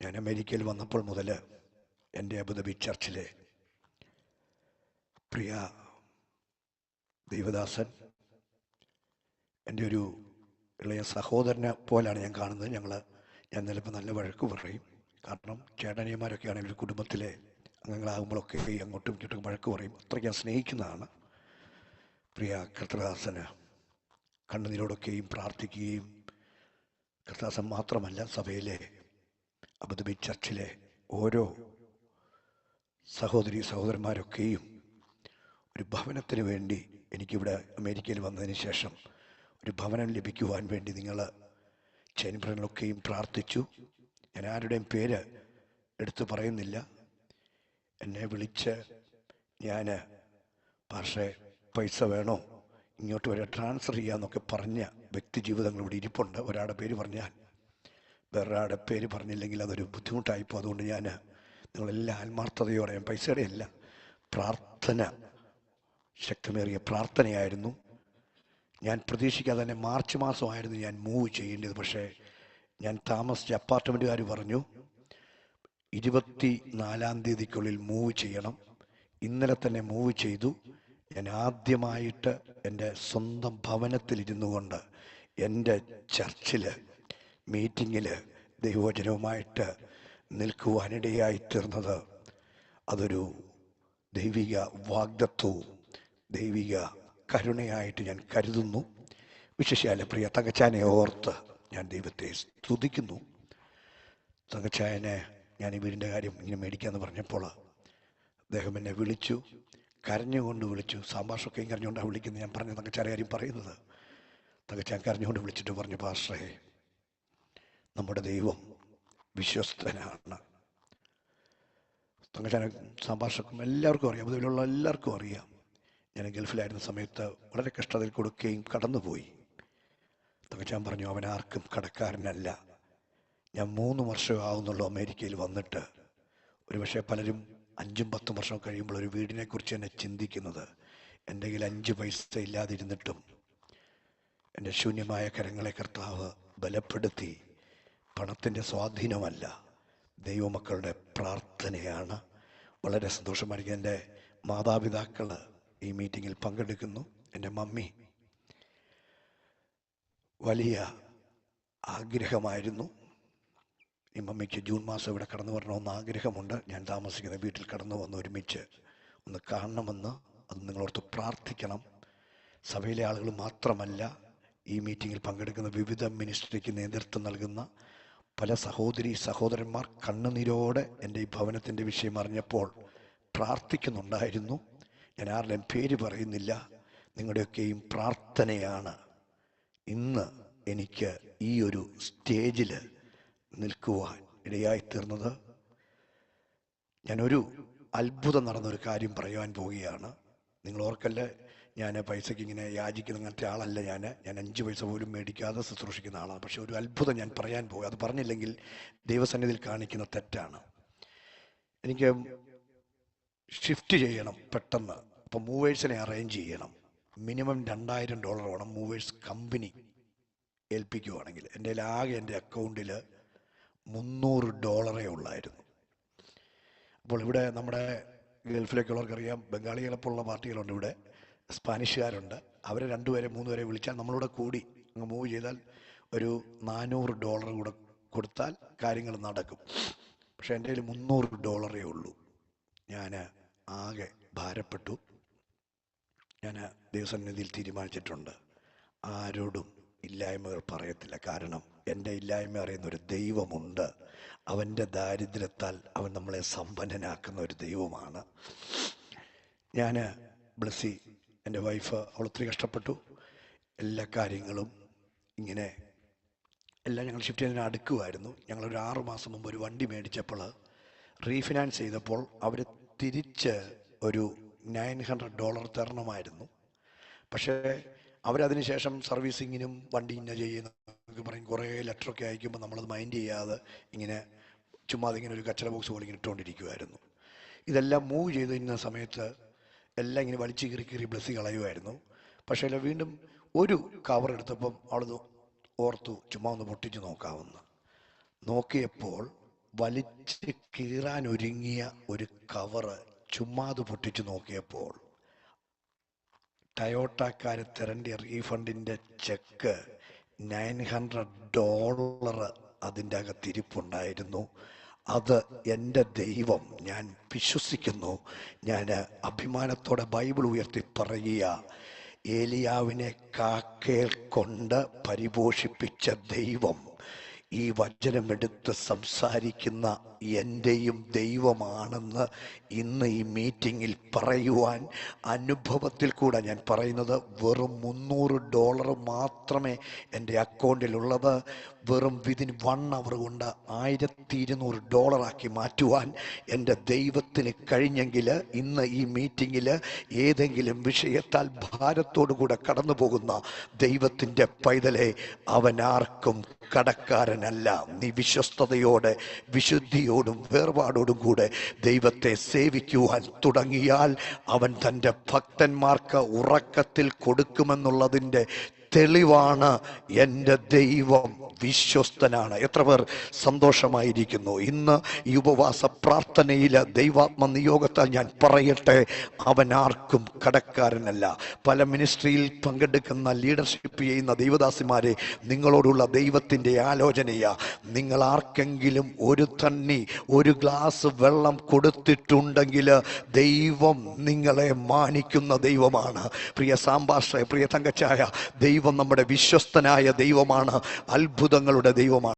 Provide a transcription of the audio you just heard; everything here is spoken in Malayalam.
ഞാൻ അമേരിക്കയിൽ വന്നപ്പോൾ മുതൽ എന്റെ അബുദാബി ചർച്ചിലെ പ്രിയ ദേവദാസൻ എന്റെ ഒരു ഇളയ സഹോദരനെ പോലാണ് ഞാൻ കാണുന്നത്. ഞങ്ങൾ ഞാൻ ചിലപ്പോൾ നല്ല വഴക്ക് പറയും. കാരണം ചേട്ടനിയന്മാരൊക്കെ ആണെങ്കിൽ കുടുംബത്തിലെ അംഗങ്ങളാകുമ്പോഴൊക്കെ അങ്ങോട്ടും ഇങ്ങോട്ടും വഴക്ക് പറയും. അത്രയ്ക്ക് ഞാൻ സ്നേഹിക്കുന്നതാണ്. പ്രിയ കൃത്രദാസന് കണ്ണുനീരോടൊക്കെയും പ്രാർത്ഥിക്കുകയും കൃത്രദാസൻ മാത്രമല്ല സഭയിലെ അബുദാബി ചർച്ചിലെ ഓരോ സഹോദരി സഹോദരന്മാരൊക്കെയും ഒരു ഭവനത്തിന് വേണ്ടി എനിക്കിവിടെ അമേരിക്കയിൽ വന്നതിന് ശേഷം ഒരു ഭവനം ലഭിക്കുവാൻ വേണ്ടി നിങ്ങൾ ചേൻപ്രങ്ങളൊക്കെയും പ്രാർത്ഥിച്ചു. ഞാൻ ആരുടെയും പേര് എടുത്തു പറയുന്നില്ല. എന്നെ വിളിച്ച് ഞാൻ പക്ഷേ പൈസ വേണോ? ഇങ്ങോട്ട് വരെ ട്രാൻസ്ഫർ ചെയ്യാന്നൊക്കെ പറഞ്ഞ വ്യക്തി ജീവിതങ്ങൾ ഇവിടെ ഇരിപ്പുണ്ട്. ഒരാളുടെ പേര് പറഞ്ഞാൽ വേറൊരാളുടെ പേര് പറഞ്ഞില്ലെങ്കിൽ അതൊരു ബുദ്ധിമുട്ടായിപ്പോൾ അതുകൊണ്ട് ഞാൻ നിങ്ങളെല്ലാം ആത്മാർത്ഥതയോടെ പൈസയുടെ അല്ല പ്രാർത്ഥന ശക്തമേറിയ പ്രാർത്ഥനയായിരുന്നു. ഞാൻ പ്രതീക്ഷിക്കാതെ തന്നെ മാർച്ച് മാസമായിരുന്നു ഞാൻ മൂവ് ചെയ്യേണ്ടത്. പക്ഷേ ഞാൻ താമസിച്ച അപ്പാർട്ട്മെന്റുകാർ പറഞ്ഞു ഇരുപത്തി നാലാം തീയതിക്കുള്ളിൽ മൂവ് ചെയ്യണം. ഇന്നലെ തന്നെ മൂവ് ചെയ്തു. ഞാൻ ആദ്യമായിട്ട് എന്റെ സ്വന്തം ഭവനത്തിലിരുന്നു കൊണ്ട് എന്റെ ചർച്ചിൽ മീറ്റിങ്ങിൽ ദൈവവചനവുമായിട്ട് നിൽക്കുവാനിടയായി തീർന്നത്. അതൊരു ദൈവിക വാഗ്ദത്വവും ദൈവിക കരുണയായിട്ട് ഞാൻ കരുതുന്നു. വിശേഷാല പ്രിയ തങ്കച്ചാനെ ഓർത്ത് ഞാൻ ദൈവത്തെ സ്തുതിക്കുന്നു. തങ്കച്ചായനെ ഞാൻ ഈ വീടിന്റെ കാര്യം ഇങ്ങനെ മേടിക്കാമെന്ന് പറഞ്ഞപ്പോൾ അദ്ദേഹം എന്നെ വിളിച്ചു കരഞ്ഞുകൊണ്ട് വിളിച്ചു. സാമ്പാഷൊക്കെയും കരഞ്ഞുകൊണ്ടാണ് വിളിക്കുന്നത്. ഞാൻ പറഞ്ഞ തങ്കച്ചാരെ കാര്യം പറയുന്നത്. തങ്കച്ചാൻ കരഞ്ഞുകൊണ്ട് വിളിച്ചിട്ട് പറഞ്ഞു പാസ്റ്ററേ നമ്മുടെ ദൈവം വിശ്വസ്തനാണ്. തങ്കച്ചാന സാമ്പാഷക്കും എല്ലാവർക്കും അറിയാം. അതിലുള്ള എല്ലാവർക്കും അറിയാം. ഞാൻ ഗൾഫിലായിരുന്ന സമയത്ത് വളരെ കഷ്ടതയിൽ കൊടുക്കുകയും കടന്നുപോയി. തങ്കച്ചാൻ പറഞ്ഞു അവൻ ആർക്കും കടക്കാരനല്ല. ഞാൻ മൂന്ന് വർഷം ആവുന്നുള്ളൂ അമേരിക്കയിൽ വന്നിട്ട്. ഒരുപക്ഷെ പലരും അഞ്ചും പത്തും വർഷം കഴിയുമ്പോൾ ഒരു വീടിനെക്കുറിച്ച് തന്നെ ചിന്തിക്കുന്നത്. എന്റെ കയ്യിൽ അഞ്ച് പൈസ ഇല്ലാതിരുന്നിട്ടും എന്റെ ശൂന്യമായ കരങ്ങളെ കർത്താവ് ബലപ്പെടുത്തി. പണത്തിന്റെ സ്വാധീനമല്ല. ദൈവമക്കളുടെ പ്രാർത്ഥനയാണ്. വളരെ സന്തോഷമായിരിക്കും. എന്റെ മാതാപിതാക്കൾ ഈ മീറ്റിങ്ങിൽ പങ്കെടുക്കുന്നു. എന്റെ മമ്മി വലിയ ആഗ്രഹമായിരുന്നു. ഈ മമ്മിക്ക് ജൂൺ മാസം ഇവിടെ കടന്നു വരണമെന്ന് ആഗ്രഹമുണ്ട്. ഞാൻ താമസിക്കുന്ന വീട്ടിൽ കടന്നു വന്ന് ഒരുമിച്ച് ഒന്ന് കാണണമെന്ന് അത് നിങ്ങളോർത്ത് പ്രാർത്ഥിക്കണം. സഭയിലെ ആളുകൾ മാത്രമല്ല ഈ മീറ്റിങ്ങിൽ പങ്കെടുക്കുന്ന വിവിധ മിനിസ്ട്രിക്ക് നേതൃത്വം നൽകുന്ന പല സഹോദരി സഹോദരന്മാർ കണ്ണുനീരോടെ എന്റെ ഈ ഭവനത്തിന്റെ വിഷയം അറിഞ്ഞപ്പോൾ പ്രാർത്ഥിക്കുന്നുണ്ടായിരുന്നു. ഞാൻ ആരുടെയും പേര് പറയുന്നില്ല. നിങ്ങളുടെയൊക്കെയും പ്രാർത്ഥനയാണ്. ഇന്ന് എനിക്ക് ഈ ഒരു സ്റ്റേജിൽ നിൽക്കുവാൻ ഇടയായി തീർന്നത്. ഞാനൊരു അത്ഭുതം നടന്നൊരു കാര്യം പറയുവാൻ പോവുകയാണ്. നിങ്ങൾ ഓർക്കല്ലേ ഞാൻ പൈസയ്ക്ക് ഇങ്ങനെ യാചിക്കുന്ന അങ്ങനത്തെ ആളല്ല ഞാൻ ഞാൻ അഞ്ച് പൈസ പോലും മേടിക്കാതെ ശുശ്രൂഷിക്കുന്ന ആളാണ് പക്ഷെ ഒരു അത്ഭുതം ഞാൻ പറയാൻ പോകും അത് പറഞ്ഞില്ലെങ്കിൽ ദൈവസന്നിധിയിൽ കാണിക്കുന്ന തെറ്റാണ്. എനിക്ക് ഷിഫ്റ്റ് ചെയ്യണം പെട്ടെന്ന്. അപ്പം മൂവേഴ്സിനെ അറേഞ്ച് ചെയ്യണം. മിനിമം രണ്ടായിരം ഡോളർ വേണം മൂവേഴ്സ് കമ്പനി ഏൽപ്പിക്കുവാണെങ്കിൽ. എന്റെ ആകെ എന്റെ അക്കൗണ്ടിൽ മുന്നൂറ് ഡോളറേ ഉള്ളായിരുന്നു. അപ്പോൾ ഇവിടെ നമ്മുടെ ഗൾഫിലേക്കുള്ളവർക്കറിയാം ബംഗാളികളെപ്പോലുള്ള പാർട്ടികളുണ്ട് ഇവിടെ. സ്പാനിഷുകാരുണ്ട്. അവരെ രണ്ടുപേരെ മൂന്ന് പേരെ വിളിച്ചാൽ നമ്മളിവിടെ കൂടി അങ്ങ് മൂവ് ചെയ്താൽ ഒരു നാനൂറ് ഡോളർ കൂടെ കൊടുത്താൽ കാര്യങ്ങൾ നടക്കും. പക്ഷെ എന്റെ കയ്യിൽ മുന്നൂറ് ഡോളറേ ഉള്ളൂ. ഞാൻ ആകെ ഭാരപ്പെട്ടു. ഞാൻ ദൈവസന്നിധിയിൽ തീരുമാനിച്ചിട്ടുണ്ട്. ആരോടും ഇല്ലായ്മകൾ പറയത്തില്ല. കാരണം എന്റെ ഇല്ലായ്മ അറിയുന്ന ഒരു ദൈവമുണ്ട്. അവന്റെ ദാരിദ്ര്യത്താൽ അവൻ നമ്മളെ സമ്പന്നനാക്കുന്ന ഒരു ദൈവമാണ്. ഞാൻ ബ്ലസ്സി എന്റെ വൈഫ് അവൾ ഒത്തിരി കഷ്ടപ്പെട്ടു. എല്ലാ കാര്യങ്ങളും ഇങ്ങനെ എല്ലാം ഞങ്ങൾ ഷിഫ്റ്റ് ചെയ്തതിന് അടുക്കുമായിരുന്നു ഞങ്ങളൊരു ആറു മാസം മുമ്പ് ഒരു വണ്ടി മേടിച്ചപ്പോൾ റീഫിനാൻസ് ചെയ്തപ്പോൾ അവർ തിരിച്ച് ഒരു നയൻ ഹൺഡ്രഡ് ഡോളർ തരണമായിരുന്നു. പക്ഷേ അവരതിന് ശേഷം സർവീസിങ്ങിനും വണ്ടി ഇന്ന ചെയ്യുന്നൊക്കെ പറയും. കുറേ ലെറ്ററൊക്കെ അയക്കുമ്പോൾ നമ്മളത് മൈൻഡ് ചെയ്യാതെ ഇങ്ങനെ ചുമ്മാതിങ്ങനെ ഒരു കച്ചറ ബോക്സ് പോലെ ഇങ്ങനെ ഇട്ടുകൊണ്ടിരിക്കുമായിരുന്നു ഇതെല്ലാം മൂവ് ചെയ്ത് ഇന്ന സമയത്ത് എല്ലാം ഇങ്ങനെ വലിച്ചു കീറി കീറി ബ്ലസ്സി കളയുമായിരുന്നു പക്ഷേ വീണ്ടും ഒരു കവർ എടുത്തപ്പം അവളത് ഓർത്തു ചുമ്മാ ഒന്ന് പൊട്ടിച്ച് നോക്കാവുന്ന. നോക്കിയപ്പോൾ വലിച്ച് കീറാൻ ഒരുങ്ങിയ ഒരു കവറ് ചുമ്മാത് പൊട്ടിച്ചു നോക്കിയപ്പോൾ ടയോട്ടക്കാർ തിരണ്ടിയ റീഫണ്ടിന്റെ ചെക്ക് നയൻ ഹൺഡ്രഡ് ഡോളർ അതിന്റെ അകത്തിരിപ്പുണ്ടായിരുന്നു. അത് എന്റെ ദൈവം ഞാൻ വിശ്വസിക്കുന്നു. ഞാൻ അഭിമാനത്തോടെ ബൈബിൾ ഉയർത്തി പറയുക ഏലിയാവിനെ കാക്കേൽ കൊണ്ട് പരിപോഷിപ്പിച്ച ദൈവം ഈ വചനമെടുത്ത് സംസാരിക്കുന്ന എന്റെയും ദൈവമാണെന്ന് ഇന്ന് ഈ മീറ്റിങ്ങിൽ പറയുവാൻ അനുഭവത്തിൽ കൂടെ ഞാൻ പറയുന്നത് വെറും മുന്നൂറ് ഡോളർ മാത്രമേ എന്റെ അക്കൗണ്ടിലുള്ളത്. വെറും വിതിൻ വൺ അവർ കൊണ്ട് ആയിരത്തി ഇരുന്നൂറ് ഡോളറാക്കി മാറ്റുവാൻ എന്റെ ദൈവത്തിന് കഴിഞ്ഞെങ്കിൽ ഇന്ന് ഈ മീറ്റിങ്ങിൽ ഏതെങ്കിലും വിഷയത്താൽ ഭാരത്തോടു കൂടെ കടന്നു പോകുന്ന ദൈവത്തിന്റെ പൈതലെ അവൻ ആർക്കും കടക്കാരനല്ല നീ വിശ്വസ്തയോടെ വിശുദ്ധിയോടും വേർപാടോടും കൂടെ ദൈവത്തെ സേവിക്കുവാൻ തുടങ്ങിയാൽ അവൻ തന്റെ ഭക്തന്മാർക്ക് ഉറക്കത്തിൽ കൊടുക്കുമെന്നുള്ളതിന്റെ തെളിവാണ് എന്റെ ദൈവം വിശ്വസ്തനാണ്. എത്ര പേർ സന്തോഷമായിരിക്കുന്നു. ഇന്ന് ഈ ഉപവാസ പ്രാർത്ഥനയിൽ ദൈവാത്മ നിയോഗത്താൽ ഞാൻ പറയട്ടെ അവൻ ആർക്കും കടക്കാരനല്ല. പല മിനിസ്ട്രിയിൽ പങ്കെടുക്കുന്ന ലീഡർഷിപ്പ് ചെയ്യുന്ന ദൈവദാസിമാരെ നിങ്ങളോടുള്ള ദൈവത്തിന്റെ ആലോചനയാ. നിങ്ങൾ ആർക്കെങ്കിലും ഒരു തണ്ണി ഒരു ഗ്ലാസ് വെള്ളം കൊടുത്തിട്ടുണ്ടെങ്കിൽ ദൈവം നിങ്ങളെ മാനിക്കുന്ന ദൈവമാണ്. പ്രിയ സാമ്പാഷ പ്രിയ തങ്കച്ചായ ദൈവം നമ്മുടെ വിശ്വസ്തനായ ദൈവമാണ് അത്ഭുതങ്ങളുടെ ദൈവമാണ്.